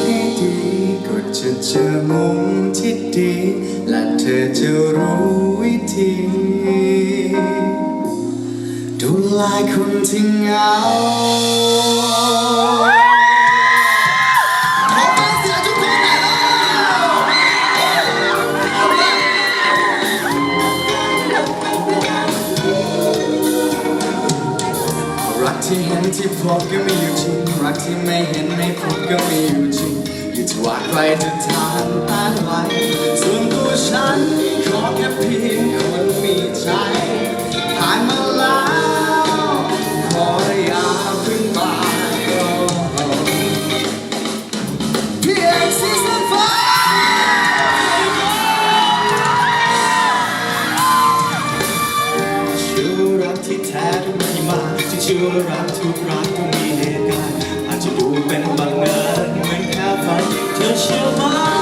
ที่ดีก็จะเจอมุมที่ดี และเธอจะรู้วิธี ดูแลคนที่เหงาที่เห็นที่พบก็ไม่อยู่ รักที่ไม่เห็นไม่พบก็มีอยู่จริงอยู่ที่ว่าใครจะทานตานไหวส่วนตัวฉันขอแค่เพียงคนมีใจผ่านมาแล้วขออย่าพึ่งบายเพียงซีซั่อรักที่แท้ทุกที่มาที่ชื่อรักทุกรักก็มีเหตุ เป็นบางเงินเหมือนแค่ฝันเธอเชื่อไหม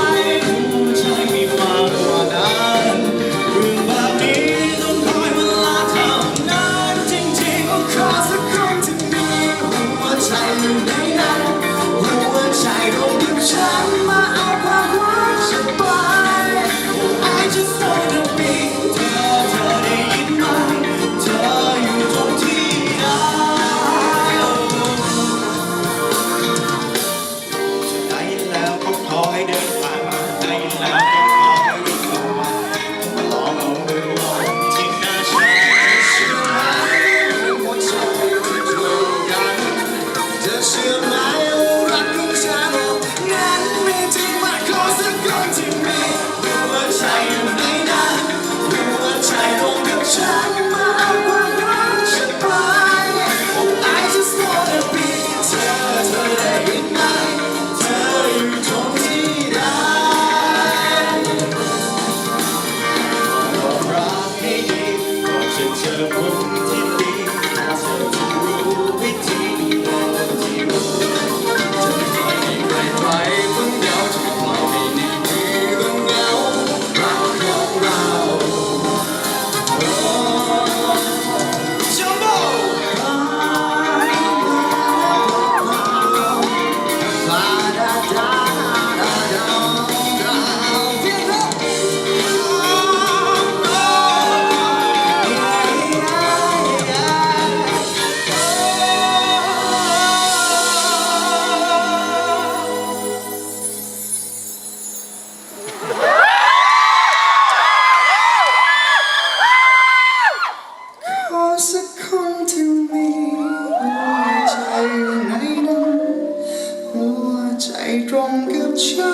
you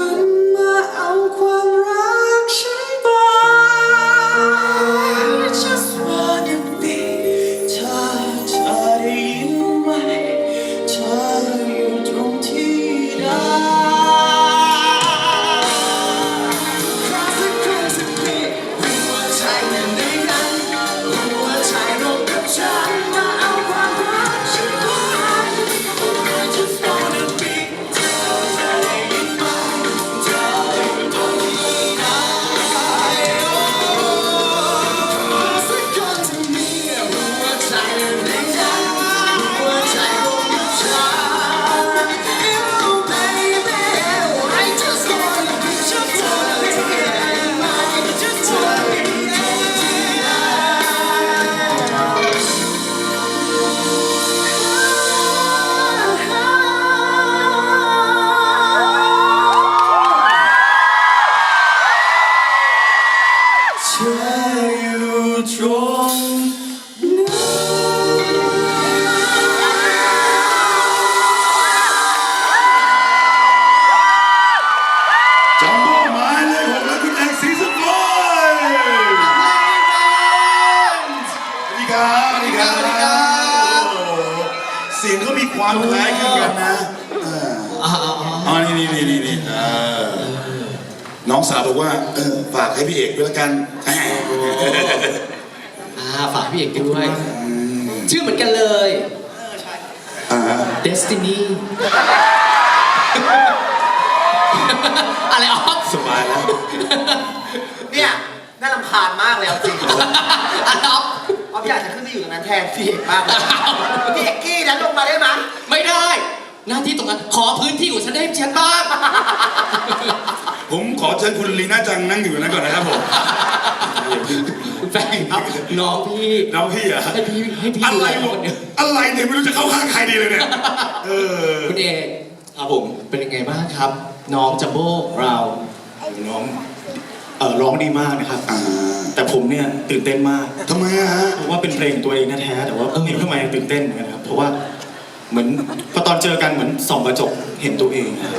ความคล้ายคลึงกันนะอออ๋อนี่นี่นี่นี่นี่น้องสาวบอกว่าฝากให้พี่เอกด้วยลกันอ่าฝากพี่เอกด้วย อืชื่อเหมือนกันเลย อ่า Destiny อะไรออฟสบายแล้ว เนี่ย น่ารำคาญมากเลยจริง ความอยากจะขึ้นไปอยู่ตรงนั้นแทนพี่เอกมากพี่เอกกี้นั้นลงมาได้ไหมไม่ได้ หน้าที่ตรงนั้นขอพื้นที่ของฉันได้ฉันบ้าง ผมขอเชิญคุณลีน่าจังนั่งอยู่นั่นก่อนนะครับผมแฟนน้องพี่น้องพี่อะให้พี่ให้พี่อะไรแลวะนเดียอะไรเนี่ยไม่รู้จะเข้าข้างใครดีเลยเนี่ยเออคุณเอกครับผมเป็นยังไงบ้างครับ น้องจัมโบ้ของเรา น้อง เออร้องดีมากนะครับ อ่าแต่ผมเนี่ยตื่นเต้นมากทำไมอะฮะ เพราะว่าเป็นเพลงตัวเองแท้ๆแต่ว่าเพลงทำไมตื่นเต้นเหมือนกันนะครับเพราะว่าเหมือนพอตอนเจอกันเหมือนส่องกระจกเห็นตัวเองอะ